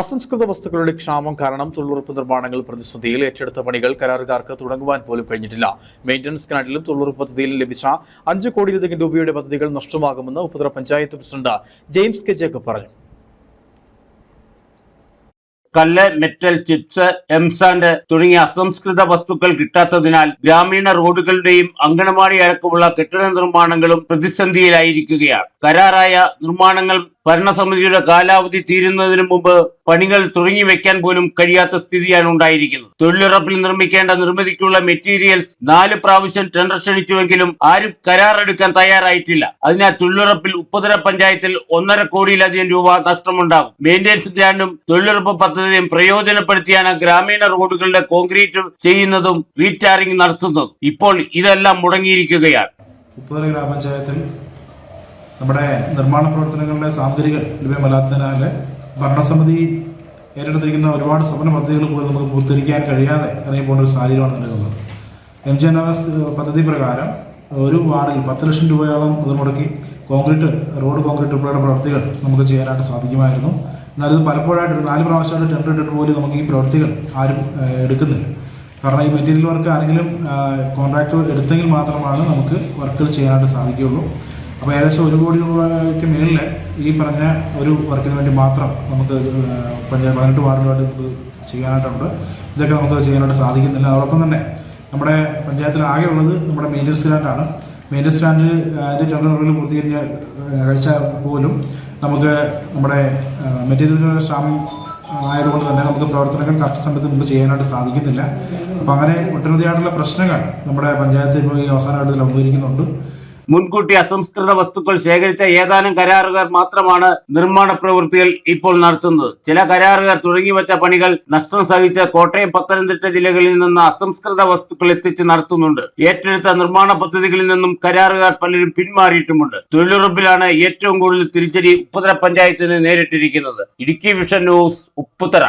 അസംസ്കൃത വസ്തുക്കളുടെ ക്ഷാമം കാരണം തൊഴിലുറപ്പ് നിർമ്മാണങ്ങൾ പ്രതിസന്ധിയിൽ ഏറ്റെടുത്ത പണികൾ കരാറുകാർക്ക് തുടങ്ങുവാൻ പോലും കഴിഞ്ഞിട്ടില്ല. മെയിന്റനൻസ് ഗ്രാൻഡിലും തൊഴിലുറപ്പ് പദ്ധതിയിൽ ലഭിച്ച അഞ്ച് കോടിയിലധികം രൂപയുടെ പദ്ധതികൾ നഷ്ടമാകുമെന്ന് Upputhara panchayat president James K Jacob പറഞ്ഞു. കല്ല് മെറ്റൽ ചിപ്സ് എംസാൻഡ് തുടങ്ങിയ അസംസ്കൃത വസ്തുക്കൾ കിട്ടാത്തതിനാൽ ഗ്രാമീണ റോഡുകളുടെയും അങ്കണവാടി അടക്കമുള്ള കെട്ടിട നിർമ്മാണങ്ങളും പ്രതിസന്ധിയിലായിരിക്കുകയാണ്. കരാറായ നിർമ്മാണങ്ങൾ ഭരണസമിതിയുടെ കാലാവധി തീരുന്നതിന് മുമ്പ് പണികൾ തുടങ്ങി വെക്കാൻ പോലും കഴിയാത്ത സ്ഥിതിയാണ് ഉണ്ടായിരിക്കുന്നത്. തൊഴിലുറപ്പിൽ നിർമ്മിക്കേണ്ട നിർമ്മിതിക്കുള്ള മെറ്റീരിയൽസ് നാല് പ്രാവശ്യം ടെൻഡർ ക്ഷണിച്ചുവെങ്കിലും ആരും കരാറെടുക്കാൻ തയ്യാറായിട്ടില്ല. അതിനാൽ തൊഴിലുറപ്പിൽ ഉപ്പുതര പഞ്ചായത്തിൽ ഒന്നര കോടിയിലധികം രൂപ നഷ്ടമുണ്ടാകും. മെയിന്റനൻസ് ഗ്രാൻഡും തൊഴിലുറപ്പ് പദ്ധതിയും പ്രയോജനപ്പെടുത്തിയാണ് ഗ്രാമീണ റോഡുകളുടെ കോൺക്രീറ്റ് ചെയ്യുന്നതും റീടാറിംഗ് നടത്തുന്നതും. ഇപ്പോൾ ഇതെല്ലാം മുടങ്ങിയിരിക്കുകയാണ്. ഉപ്പുതര ഗ്രാമപഞ്ചായത്തിൽ നമ്മുടെ നിർമ്മാണ പ്രവർത്തനങ്ങളുടെ സാമഗ്രികൾ ലഭ്യമല്ലാത്തതിനാൽ ഭരണസമിതി ഏറ്റെടുത്തിരിക്കുന്ന ഒരുപാട് സ്വപ്ന പദ്ധതികൾ പോലും നമുക്ക് പൂർത്തീകരിക്കാൻ കഴിയാതെ പോകുന്ന ഒരു സാഹചര്യമാണ് നിലനിൽക്കുന്നത് എം ജി പദ്ധതി പ്രകാരം ഒരു വാർഡിൽ പത്ത് ലക്ഷം രൂപയോളം ഇത് മുടക്കി കോൺക്രീറ്റ് റോഡ് കോൺക്രീറ്റ് ഉൾപ്പെടെ പ്രവൃത്തികൾ നമുക്ക് ചെയ്യാനായിട്ട് സാധിക്കുമായിരുന്നു. എന്നാൽ ഇത് പലപ്പോഴായിട്ട് ഒരു നാല് പ്രാവശ്യമായിട്ട് ടെൻഡർ ഇട്ടിട്ട് പോലും നമുക്ക് ഈ പ്രവൃത്തികൾ ആരും എടുക്കുന്നില്ല. കാരണം ഈ മെറ്റീരിയൽ വർക്ക് ആരെങ്കിലും കോൺട്രാക്ട് എടുത്തെങ്കിൽ മാത്രമാണ് നമുക്ക് വർക്കുകൾ ചെയ്യാനായിട്ട് സാധിക്കുകയുള്ളൂ. അപ്പോൾ ഏകദേശം ഒരു കോടി രൂപയ്ക്ക് മേളിൽ ഈ പറഞ്ഞ ഒരു വർക്കിന് വേണ്ടി മാത്രം നമുക്ക് പഞ്ചായത്ത് പതിനെട്ട് വാർഡുമായിട്ട് നമുക്ക് ചെയ്യാനായിട്ടുണ്ട്. ഇതൊക്കെ നമുക്ക് ചെയ്യാനായിട്ട് സാധിക്കുന്നില്ല. അതോടൊപ്പം തന്നെ നമ്മുടെ പഞ്ചായത്തിൽ ആകെ ഉള്ളത് നമ്മുടെ മെയിൻ സ്റ്റാൻഡാണ് മെയിൻ സ്റ്റാൻഡിൽ അതിന്റെ ടെൻഡർ നിറവിൽ പൂർത്തീകരിച്ച കഴിച്ച പോലും നമുക്ക് നമ്മുടെ മെറ്റീരിയൽ ക്ഷാമം ആയതുകൊണ്ട് തന്നെ നമുക്ക് പ്രവർത്തനങ്ങൾ കറക്റ്റ് സമയത്ത് നമുക്ക് ചെയ്യാനായിട്ട് സാധിക്കുന്നില്ല. അപ്പോൾ അങ്ങനെ ഒട്ടനവധിയായിട്ടുള്ള പ്രശ്നങ്ങൾ നമ്മുടെ പഞ്ചായത്തിൽ ഇപ്പോൾ ഈ അവസാനഘട്ടത്തിൽ അഭിമുഖീകരിക്കുന്നുണ്ട് മുൻകൂട്ടി അസംസ്കൃത വസ്തുക്കൾ ശേഖരിച്ച ഏതാനും കരാറുകാർ മാത്രമാണ് നിർമ്മാണ പ്രവൃത്തികൾ ഇപ്പോൾ നടത്തുന്നത്. ചില കരാറുകാർ തുടങ്ങിവെച്ച പണികൾ നഷ്ടം സഹിച്ച് കോട്ടയം പത്തനംതിട്ട ജില്ലകളിൽ നിന്ന് അസംസ്കൃത വസ്തുക്കൾ എത്തിച്ച് നടത്തുന്നുണ്ട്. ഏറ്റെടുത്ത നിർമ്മാണ പദ്ധതികളിൽ നിന്നും കരാറുകാർ പലരും പിന്മാറിയിട്ടുമുണ്ട്. തൊഴിലുറപ്പിലാണ് ഏറ്റവും കൂടുതൽ തിരിച്ചടി ഉപ്പുതര പഞ്ചായത്തിന് നേരിട്ടിരിക്കുന്നത്. Idukki vision news Upputhara.